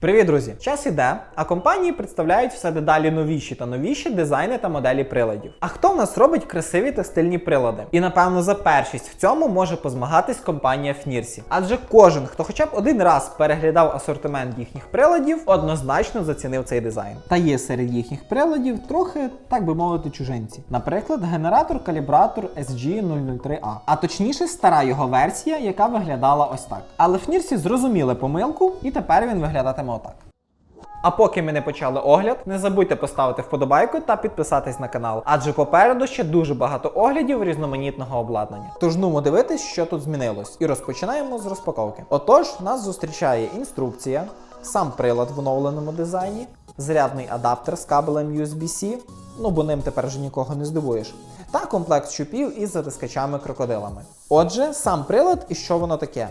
Привіт, друзі! Час іде, а компанії представляють все дедалі новіші та новіші дизайни та моделі приладів. А хто в нас робить красиві та стильні прилади? І напевно за першість в цьому може позмагатись компанія Фнірсі. Адже кожен, хто хоча б один раз переглядав асортимент їхніх приладів, однозначно зацінив цей дизайн. Та є серед їхніх приладів трохи, так би мовити, чужинці. Наприклад, генератор-калібратор SG003A, а точніше стара його версія, яка виглядала ось так. Але Фнірсі зрозуміли помилку, і тепер він виглядатиме отак. А поки ми не почали огляд, не забудьте поставити вподобайку та підписатись на канал, адже попереду ще дуже багато оглядів різноманітного обладнання. Тож нумо дивитись, що тут змінилось, і розпочинаємо з розпаковки. Отож, нас зустрічає інструкція, сам прилад в оновленому дизайні, зарядний адаптер з кабелем USB-C, ну бо ним тепер вже нікого не здивуєш, та комплект щупів із затискачами крокодилами. Отже, сам прилад і що воно таке.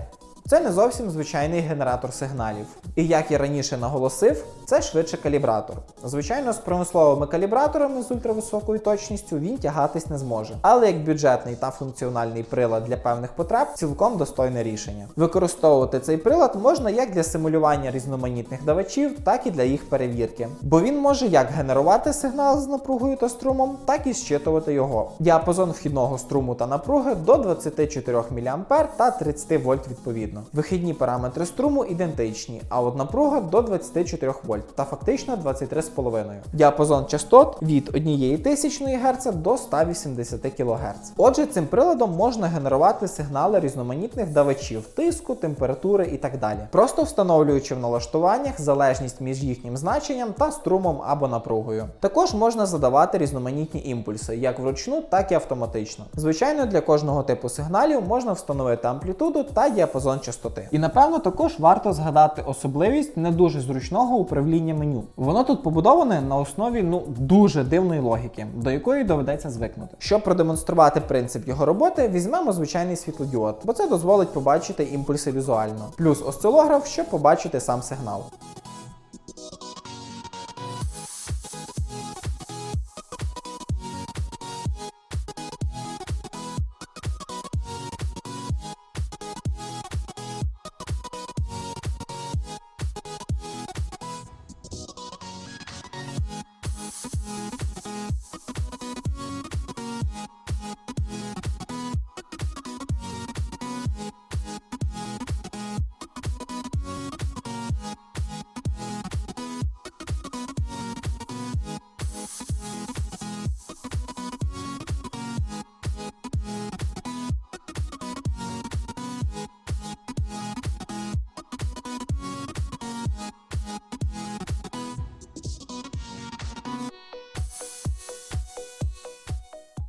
Це не зовсім звичайний генератор сигналів. І як я раніше наголосив, це швидше калібратор. Звичайно, з промисловими калібраторами з ультрависокою точністю він тягатись не зможе. Але як бюджетний та функціональний прилад для певних потреб цілком достойне рішення. Використовувати цей прилад можна як для симулювання різноманітних давачів, так і для їх перевірки. Бо він може як генерувати сигнал з напругою та струмом, так і зчитувати його. Діапазон вхідного струму та напруги до 24 мА та 30 вольт відповідно. Вихідні параметри струму ідентичні, а от напруга до 24 вольт та фактично 23,5. Діапазон частот від 1 тисячної Гц до 180 кГц. Отже, цим приладом можна генерувати сигнали різноманітних давачів тиску, температури і так далі, просто встановлюючи в налаштуваннях залежність між їхнім значенням та струмом або напругою. Також можна задавати різноманітні імпульси, як вручну, так і автоматично. Звичайно, для кожного типу сигналів можна встановити амплітуду та діапазон частоти. І напевно також варто згадати особливість не дуже зручного управління меню. Воно тут побудоване на основі ну дуже дивної логіки, до якої доведеться звикнути. Щоб продемонструвати принцип його роботи, візьмемо звичайний світлодіод, бо це дозволить побачити імпульси візуально, плюс осцилограф, щоб побачити сам сигнал.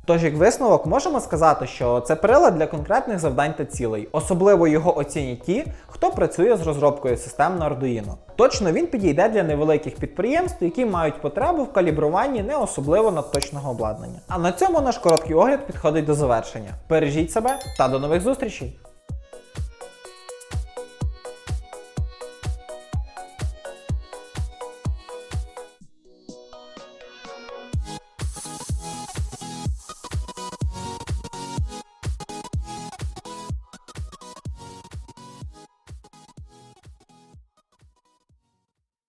Тож, як висновок, можемо сказати, що це прилад для конкретних завдань та цілей. Особливо його оцінять ті, хто працює з розробкою систем на Arduino. Точно він підійде для невеликих підприємств, які мають потребу в калібруванні не особливо надточного обладнання. А на цьому наш короткий огляд підходить до завершення. Бережіть себе та до нових зустрічей!